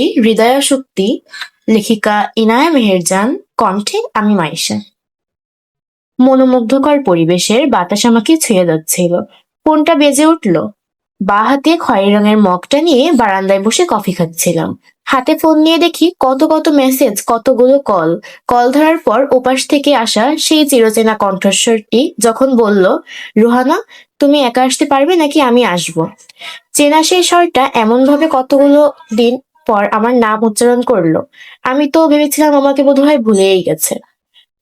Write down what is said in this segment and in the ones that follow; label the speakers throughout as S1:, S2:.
S1: হৃদয়া শক্তি, লেখিকা ইনায়া মেহেরজান, কণ্ঠে আমি মাইশা। মনোমুগ্ধকর পরিবেশের বাতাস আমাকে ছুঁয়ে যাচ্ছিল। ফোনটা বেজে উঠল। বা হাতে খয়েরি রঙের মগটা নিয়ে বারান্দায় বসে কফি খাচ্ছিলাম। হাতে ফোন নিয়ে দেখি কত কত মেসেজ, কতগুলো কল। কল ধরার পর ওপাশ থেকে আসা সেই চিরচেনা কণ্ঠস্বরটি যখন বলল, রুহানা, তুমি একা আসতে পারবে নাকি আমি আসব? চেনা সেই স্বরটা এমন ভাবে কতগুলো দিন পর আমার নাম উচ্চারণ করল। আমি তো ভেবেছিলাম আমাকে বোধহয় ভুলেই গেছে।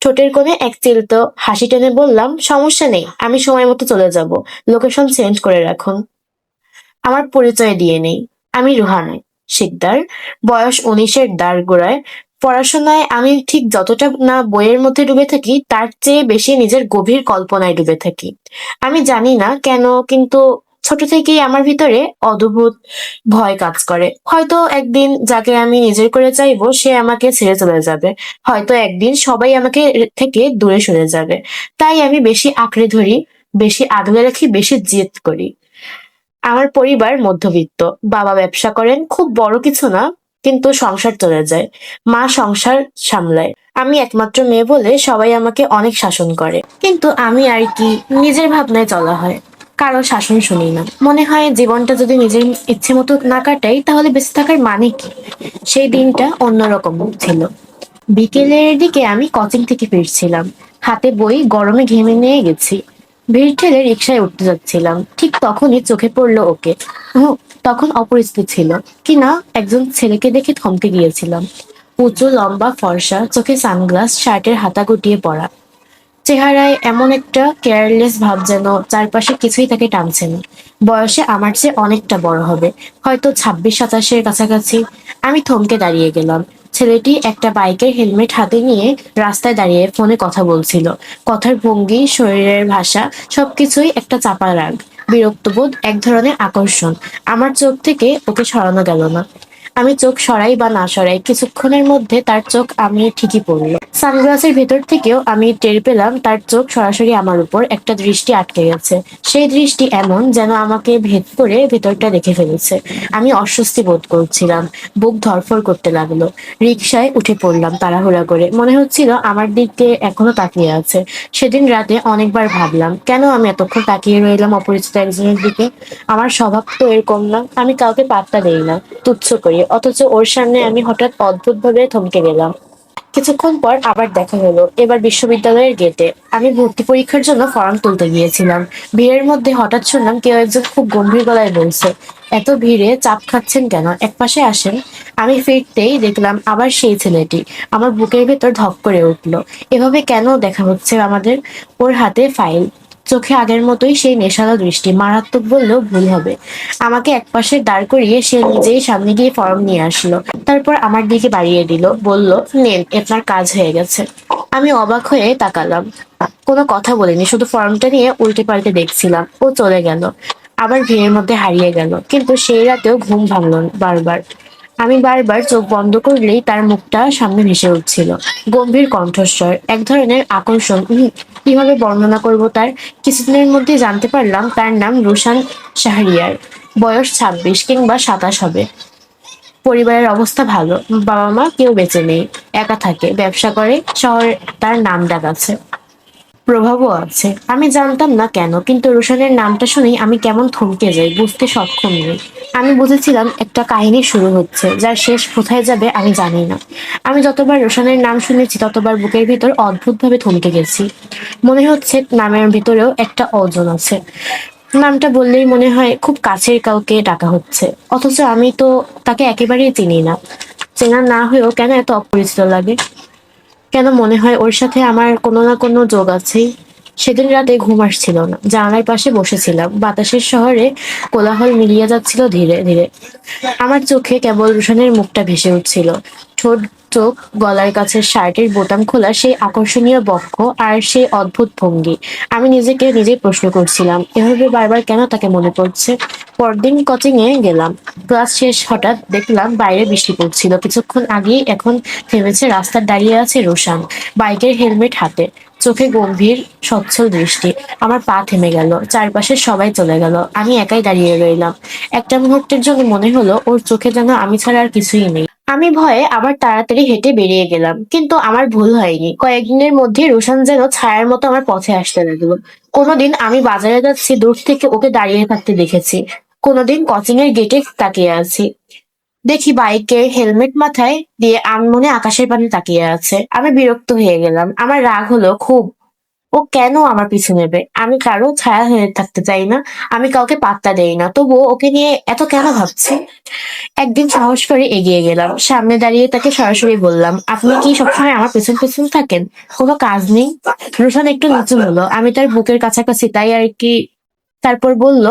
S1: ঠোঁটের কোণে এক চিলত হাসি টেনে বললাম, সমস্যা নেই, আমি সময় মতো চলে যাব। লোকেশন চেঞ্জ করে রাখুন। আমার পরিচয় দিয়ে নেই। আমি রুহানা শিকদার, বয়স উনিশের দ্বার গোড়ায় পড়াশোনায় আমি ঠিক যতটা না বইয়ের মধ্যে ডুবে থাকি, তার চেয়ে বেশি নিজের গভীর কল্পনায় ডুবে থাকি। আমি জানি না কেন, কিন্তু ছোট থেকেই আমার ভিতরে অদ্ভুত ভয় কাজ করে। হয়তো একদিন যাকে আমি নিজের করে চাইব, সে আমাকে ছেড়ে চলে যাবে। হয়তো একদিন সবাই আমাকে থেকে দূরে সরে যাবে। তাই আমি বেশি আঁকড়ে ধরি, বেশি আগলে রাখি, বেশি জেদ করি। আমার পরিবার মধ্যবিত্ত। বাবা ব্যবসা করেন, খুব বড় কিছু না, কিন্তু সংসার চলে যায়। মা সংসার সামলায়। আমি একমাত্র মেয়ে বলে সবাই আমাকে অনেক শাসন করে। কিন্তু আমি আর কি, নিজের ভাবনায় চলা হয়। কারও শাসন শুনি না। মনে হয় জীবনটা যদি নিজের ইচ্ছে মতো না কাটাই, তাহলে বেঁচে থাকার মানে কি? সেই দিনটা অন্যরকম ছিল। বিকেলের দিকে আমি কোচিং থেকে ফিরছিলাম। হাতে বই গরমে ঘেমে নিয়ে গেছি। ভিড় ঠেলে রিক্সায় উঠতে যাচ্ছিলাম। ঠিক তখনই চোখে পড়ল ওকে। তখন অপরিচিত ছিল। কি না, একজন ছেলেকে দেখে থমকে গিয়েছিলাম। উঁচু, লম্বা, ফর্সা, চোখে সানগ্লাস, শার্টের হাতা গুটিয়ে পড়া চেহারায় এমন একটা কেয়ারলেস ভাব যেন চারপাশে কিছুই তাকে টানছে না। বয়সে আমার চেয়ে অনেকটা বড় হবে। হয়তো ছাব্বিশ সাতাশের কাছাকাছি। আমি থমকে দাঁড়িয়ে গেলাম। ছেলেটি একটা বাইকের হেলমেট হাতে নিয়ে রাস্তায় দাঁড়িয়ে ফোনে কথা বলছিল। কথার ভঙ্গি, শরীরের ভাষা, সবকিছুই একটা চাপা রাগ। বিরক্তবোধ, এক ধরনের আকর্ষণ। আমার চোখ থেকে ওকে সরানো গেল না। আমি চোখ সরাই বা না সরাই, কিছুক্ষণের মধ্যে তার চোখ আমি ঠিকই পড়ল। সানগ্লাসের ভেতর থেকেও আমি টের পেলাম তার চোখ সরাসরি আমার উপর একটা দৃষ্টি আটকে গেছে। সেই দৃষ্টি এমন যেন আমাকে ভেদ করে ভেতরটা দেখে ফেলেছে। আমি অস্বস্তি বোধ করছিলাম, বুক ধরফর করতে লাগল। রিক্সায় উঠে পড়লাম তাড়াহুড়া করে। মনে হচ্ছিল আমার দিকে এখনও তাকিয়ে আছে। সেদিন রাতে অনেকবার ভাবলাম, কেন আমি এতক্ষণ তাকিয়ে রইলাম অপরিচিত একজনের দিকে? আমার স্বভাব তো এরকম না, আমি কাউকে পাত্তা দেই না। তুচ্ছ করি অথচ ওর সামনে আমি হঠাৎ অদ্ভুতভাবে থমকে গেলাম। কিছুক্ষণ পর আবার দেখা হলো, এবার বিশ্ববিদ্যালয়ের গেটে আমি ভর্তি পরীক্ষার জন্য ফর্ম তুলতে গিয়েছিলাম। ভিড়ের মধ্যে হঠাৎ শুনলাম কেউ একজন খুব গম্ভীর গলায় বলছে, এত ভিড়ে চাপ খাচ্ছেন কেন? একপাশে আসেন। আমি ফিরতেই দেখলাম আবার সেই ছেলেটি। আমার বুকের ভেতর ধক করে উঠল। এভাবে কেন দেখা হচ্ছে আমাদের? ওর হাতে ফাইল চোখে আগের মতোই সেই নেশালো দৃষ্টি। মারাত্মক বললেও ভুল হবে। আমাকে একপাশে দাঁড় করিয়ে সে নিজেই সামনে গিয়ে ফর্ম নিয়ে আসলো। তারপর আমার দিকে বাড়িয়ে দিল। বলল, নেন আপনার কাজ হয়ে গেছে। আমি অবাক হয়ে তাকালাম। কোনো কথা বলিনি, শুধু ফর্মটা নিয়ে উল্টে পাল্টে দেখছিলাম। ও চলে গেল। আবার ভিড়ের মধ্যে হারিয়ে গেল। কিন্তু সেই রাতেও ঘুম ভাঙল বারবার। আমি বারবার চোখ বন্ধ করলেই তার মুখটা সামনে ভেসে উঠছিল। গম্ভীর কণ্ঠস্বর, এক ধরনের আকর্ষণ। কীভাবে বর্ণনা করব তার? কিছুদিনের মধ্যে জানতে পারলাম তার নাম রোশান শাহরিয়ার। বয়স ছাব্বিশ কিংবা সাতাশ হবে। পরিবারের অবস্থা ভালো। বাবা মা কেউ বেঁচে নেই। একা থাকে। ব্যবসা করে। শহরে তার নাম ডাক আছে। প্রভাবও আছে। আমি জানতাম না কেন, কিন্তু রোশনের নামটা শুনেই আমি কেমন থমকে যাই, বুঝতে সক্ষম নই। আমি বুঝেছিলাম একটা কাহিনী শুরু হচ্ছে, যার শেষ কোথায় যাবে আমি জানি না। আমি যতবার রোশনের নাম শুনেছি, ততবার বুকের ভিতর অদ্ভুতভাবে থমকে গেছি। মনে হচ্ছে নামের ভিতরেও একটা অজন আছে। নামটা বললেই মনে হয় খুব কাছের কাউকে ডাকা হচ্ছে। অথচ আমি তো তাকে একেবারেই চিনি না। চেনা না হয়েও কেন এত অপরিচিত লাগে? কেন মনে হয় ওর সাথে আমার কোনো না কোনো যোগ আছেই? সেদিন রাতে ঘুম আসছিল না। জানালার পাশে বসেছিলাম। বাতাসের শহরে কোলাহল মিলিয়ে যাচ্ছিল ধীরে ধীরে। আমার চোখে কেবল রোশনের মুখটা ভেসে উঠছিল। ঠোঁট চোখ গলার কাছে শার্টের বোতাম খোলা, সেই আকর্ষণীয় বক্ষ আর সেই অদ্ভুত ভঙ্গি। আমি নিজেকে নিজেই প্রশ্ন করছিলাম, এভাবে বারবার কেন তাকে মনে পড়ছে? পরদিন কোচিং এ গেলাম। ক্লাস শেষ হঠাৎ দেখলাম বাইরে বৃষ্টি পড়ছিল। কিছুক্ষণ আগেই এখন থেমেছে রাস্তার দাঁড়িয়ে আছে রোশান, বাইকের হেলমেট হাতে। চোখে গম্ভীর, সচ্ছল দৃষ্টি। আমার পা থেমে গেল, চারপাশে সবাই চলে গেল। আমি একাই দাঁড়িয়ে রইলাম। একটা মুহূর্তের জন্য মনে হলো, ওর চোখে যেন আমি ছাড়া আর কিছুই নেই। আমি ভয়ে আবার তাড়াতাড়ি হেঁটে বেরিয়ে গেলাম। কিন্তু আমার ভুল হয়নি। কয়েকদিনের মধ্যে রোশান যেন ছায়ার মতো আমার পথে আসতে লাগল। কোনোদিন আমি বাজারে যাচ্ছি, দূর থেকে ওকে দাঁড়িয়ে থাকতে দেখেছি। কোনোদিন কোচিং এর গেটে তাকিয়ে আছি। দেখি বাইকে হেলমেট মাথায় দিয়ে আনমনে আকাশের পানে তাকিয়ে আছে। আমি বিরক্ত হয়ে গেলাম। আমার রাগ হলো খুব। ও কেন আমার পিছু নেবে? আমি কারও ছায়া হয়ে থাকতে চাই না। আমি কাউকে পাত্তা দেই না। তবুও ওকে নিয়ে এত কেন ভাবছি? একদিন সাহস করে এগিয়ে গেলাম। সামনে দাঁড়িয়ে তাকে সরাসরি বললাম, আপনি কি সবসময় আমার পেছন পেছন থাকেন? কোনো কাজ নেই? রোশন একটু নিচু হলো। আমি তার বুকের কাছাকাছি তাই আর কি তারপর বলল,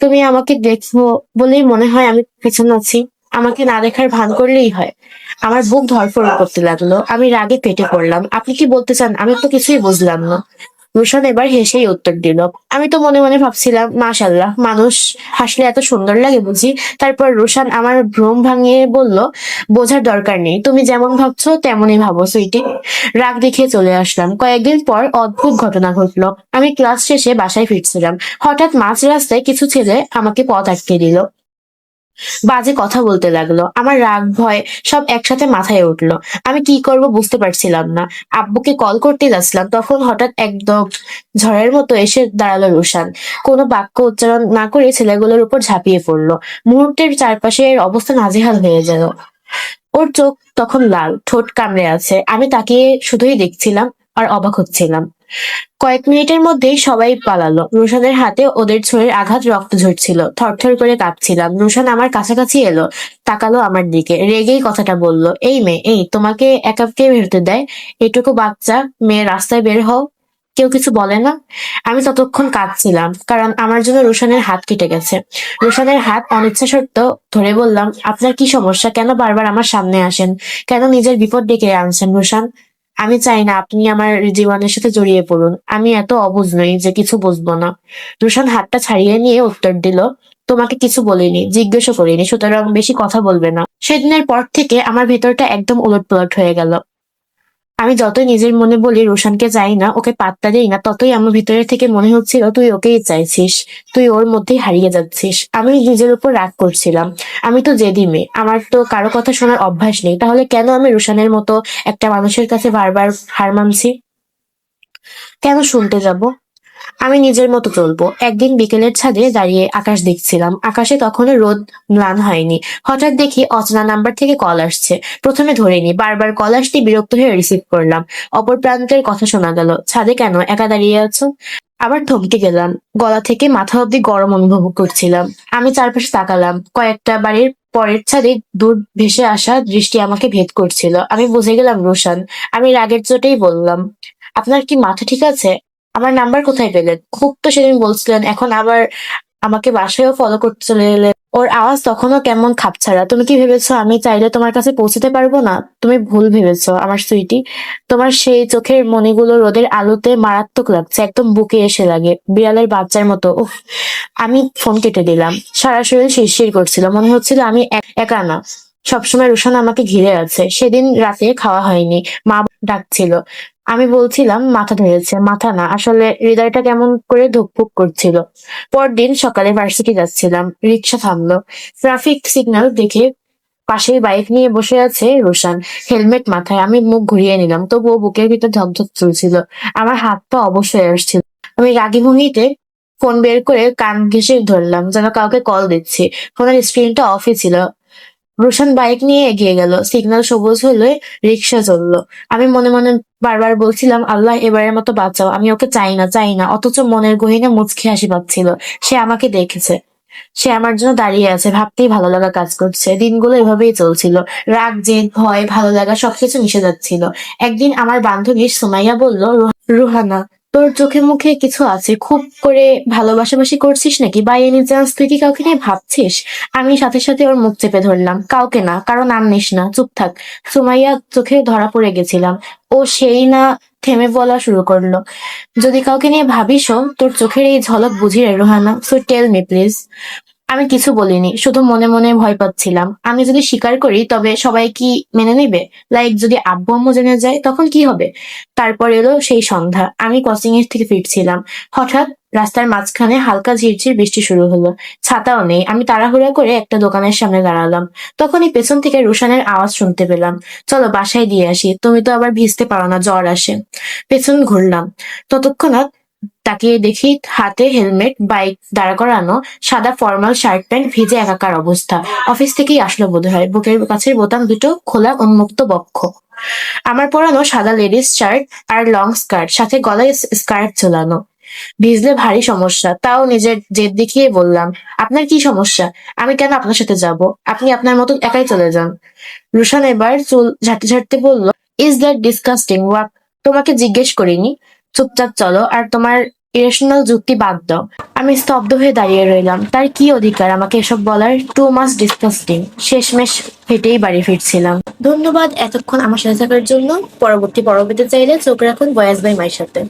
S1: তুমি আমাকে দেখব বলেই মনে হয় আমি পেছনে আছি। আমাকে না দেখার ভান করলেই হয়। আমার বুক ধরফর করতে লাগল। আমি রাগে পেটে পড়লাম। আপনি কি বলতে চান? আমি তো কিছুই বুঝলাম না। রোশন এবার হেসেই উত্তর দিল। আমি তো মনে মনে ভাবছিলাম মাশাল্লাহ মানুষ হাসলে এত সুন্দর লাগে বুঝি? তারপর রোশান আমার ভ্রম ভাঙিয়ে বলল বোঝার দরকার নেই। তুমি যেমন ভাবছ তেমনই ভাবো সুইটি। রাগ দেখিয়ে চলে আসলাম। কয়েকদিন পর অদ্ভুত ঘটনা ঘটলো। আমি ক্লাস শেষে বাসায় ফিরছিলাম। হঠাৎ মাঝ রাস্তায় কিছু ছেলে আমাকে পথ আটকে দিল। বাজে কথা বলতে লাগল। আমার রাগ, ভয় সব একসাথে মাথায় উঠল। আমি কি করব বুঝতে পারছিলাম না। আব্বুকে কল করতে যাচ্ছিলাম। তখন হঠাৎ একদম ঝড়ের মতো এসে দাঁড়াল রুশান। কোনো বাক্য উচ্চারণ না করে ছেলেগুলোর উপর ঝাঁপিয়ে পড়ল। মুহূর্তের চারপাশের অবস্থা নাজেহাল হয়ে গেল। ওর চোখ তখন লাল, ঠোঁট কামড়ে আছে। আমি তাকে শুধুই দেখছিলাম আর অবাক হচ্ছিলাম। কয়েক মিনিটের মধ্যেই সবাই পালালো। রুশানের হাতে ওদের ছুঁড়ের আঘাত রক্ত ঝরছিল। থরথর করে কাঁপছিলাম। রুশান আমার কাছাকাছি এলো, তাকালো আমার দিকে, রেগেই কথাটা বলল, এই মেয়ে, এই, তোমাকে একা কে দেয়? এটুকু বাচ্চা, মেয়ে, রাস্তায় বের হও। কেউ কিছু বলে না? আমি ততক্ষণ কাঁদছিলাম, কারণ আমার জন্য রুশানের হাত কেটে গেছে। রুশানের হাত অনিচ্ছা সত্ত্বেও ধরে বললাম, আপনার কি সমস্যা? কেন বারবার আমার সামনে আসেন? কেন নিজের বিপদ ডেকে আনছেন রুশান আমি চাই না আপনি আমার জীবনের সাথে জড়িয়ে পড়ুন। আমি এত অবুঝ নই যে কিছু বুঝব না। রুশান হাতটা ছাড়িয়ে নিয়ে উত্তর দিল, তোমাকে কিছু বলিনি জিজ্ঞেসও করিনি, সুতরাং বেশি কথা বলবে না। সেদিনের পর থেকে আমার ভেতরটা একদম উলট পুলট হয়ে গেল। আমি যতই নিজের মনে বলি রোশানকে চাই না, ওকে পাত্তা দেই না, ততই আমার ভিতরে থেকে মনে হচ্ছিল তুই ওকেই চাইছিস, তুই ওর মধ্যেই হারিয়ে যাচ্ছিস। আমি নিজের উপর রাগ করছিলাম। আমি তো জেদি মেয়ে, আমার তো কারও কথা শোনার অভ্যাস নেই। তাহলে কেন আমি রোশানের মতো একটা মানুষের কাছে বারবার হার মানছি? কেন শুনতে যাব? আমি নিজের মতো চলবো। একদিন বিকেলের ছাদে দাঁড়িয়ে আকাশ দেখছিলাম। আকাশে তখনও রোদ ম্লান হয়নি। হঠাৎ দেখি অচেনা নাম্বার থেকে কল আসছে। প্রথমে ধরিনি, বারবার কল আসতে বিরক্ত হয়ে রিসিভ করলাম। অপর প্রান্তের কথা শোনা গেল, ছাদে কেন একা দাঁড়িয়ে আছো? আবার থমকে গেলাম। গলা থেকে মাথা অব্দি গরম অনুভব করছিলাম। আমি চারপাশে তাকালাম। কয়েকটা বাড়ির পরের ছাদে দূর ভেসে আসা দৃষ্টি আমাকে ভেদ করছিল। আমি বুঝে গেলাম, রোশান, আমি রাগের চোটেই বললাম, আপনার কি মাথা ঠিক আছে? আমার নাম্বার কোথায় পেলেন খুব তো সেদিন বলছিলেন, এখন আবার আমাকে বাসায়ও ফলো করতে চলে এলে। ওর আওয়াজ তখনও কেমন খাপছাড়া। তুমি কি ভেবেছো আমি চাইলে তোমার কাছে পৌঁছতে পারব না? তুমি ভুল ভেবেছো, আমার সুইটি তোমার সেই চোখের মণিগুলো রোদের আলোতে মারাত্মক লাগছে, একদম বুকে এসে লাগে। বিড়ালের বাচ্চার মতো। আমি ফোন কেটে দিলাম। সারা শরীর শিরশির করছিল। মনে হচ্ছিল আমি একা না। সবসময় রোশন আমাকে ঘিরে আছে। সেদিন রাতে খাওয়া হয়নি। মা ডাকছিল। আমি বলছিলাম মাথা ধরেছে মাথা না, আসলে হৃদয়টা কেমন করে ধুকপুক করছিল। পরদিন সকালে ভার্সিটি যাচ্ছিলাম, রিক্সা থামলো। ট্রাফিক সিগন্যাল দেখে পাশেই বাইক নিয়ে বসে আছে রোশান। হেলমেট মাথায়, আমি মুখ ঘুরিয়ে নিলাম, তবুও বুকের ভিতর ধকধক চলছিল। আমার হাত পা অবশ্যই আসছিল। আমি রাগি ভঙ্গিতে ফোন বের করে কান ঘেঁষে ধরলাম, যেন কাউকে কল দিচ্ছি। ফোনের স্ক্রিনটা অফই ছিল। রোশন বাইক নিয়ে এগিয়ে গেল। সিগন্যাল সবুজ হলে রিক্সা চলল। আমি মনে মনে বারবার বলছিলাম, আল্লাহ, এবারের মতো বাঁচাও আমি ওকে চাই না চাই না। অথচ মনের গহিনে মুচকি হাসি পাচ্ছিল। সে আমাকে দেখেছে। সে আমার জন্য দাঁড়িয়ে আছে, ভাবতেই ভালো লাগা কাজ করছে। দিনগুলো এভাবেই চলছিল। রাগ, জেদ, ভয়, ভালো লাগা সবকিছু মিশে যাচ্ছিল। একদিন আমার বান্ধবী সুমাইয়া বলল রুহানা তোর চোখে মুখে কিছু আছে? খুব করে ভালোবাসাবাসি করছিস নাকি? বাই এনি চান্স তুই কি কাউকে নিয়ে ভাবছিস? আমি সাথে সাথে ওর মুখ চেপে ধরলাম। কাউকে না কারও নাম নিস না। চুপ থাক। সুমাইয়া চোখে ধরা পড়ে গেছিলাম। ও সেই না থেমে বলা শুরু করল। যদি কাউকে নিয়ে ভাবিসও, তোর চোখের এই ঝলক বুঝি রে, Rohana. So tell me please আমি কিছু বলিনি, শুধু মনে মনে ভয় পাচ্ছিলাম। আমি যদি স্বীকার করি, তবে সবাই কি মেনে নেবে? লাইক যদি আব্বু আম্মু জেনে যায়, তখন কি হবে? তারপর এলো সেই সন্ধ্যা। আমি কোচিং এর থেকে ফিরছিলাম। হঠাৎ রাস্তার মাঝখানে হালকা ঝিরঝির বৃষ্টি শুরু হলো। ছাতাও নেই। আমি তাড়াহুড়া করে একটা দোকানের সামনে দাঁড়ালাম। তখনই পেছন থেকে রুশানের আওয়াজ শুনতে পেলাম। চলো, বাসায় দিয়ে আসি। তুমি তো আবার ভিজতে পারো না, জ্বর আসে। পেছন ঘুরলাম। ততক্ষণাৎ তাকিয়ে দেখি হাতে হেলমেট, বাইক দাঁড়া করানো, সাদা ফর্মাল শার্ট প্যান্ট ভিজে একাকার অবস্থা। অফিস থেকেই আসলো বোধ হয় বুকের কাছের বোতাম দুটো খোলা উন্মুক্ত বক্ষ। আমার পরানো সাদা লেডিস শার্ট আর লং স্কার্ট সাথে গলায় স্কার্ট ঝোলানো। ভিজলে ভারী সমস্যা, তাও নিজের জেদ দেখিয়ে বললাম, আপনার কি সমস্যা? আমি কেন আপনার সাথে যাব? আপনি আপনার মতো একাই চলে যান। রুশান এবার চুল ঝাঁটতে ঝাঁটতে বলল ইজ দ্যাট ডিসকাস্টিং ওয়াক, তোমাকে জিজ্ঞেস করিনি। চুপচাপ চলো আর তোমার ইরেশনাল যুক্তি বাদ দাও। আমি স্তব্ধ হয়ে দাঁড়িয়ে রইলাম। তার কি অধিকার আমাকে এসব বলার? টু মাস ডিসকাস্টিং শেষমেশ হেঁটেই বাড়ি ফিরছিলাম। ধন্যবাদ এতক্ষণ আমার সাথে থাকার জন্য। পরবর্তী পর্বতে চাইলে চোখ রাখুন বয়াস ভাই মায়ের সাথে।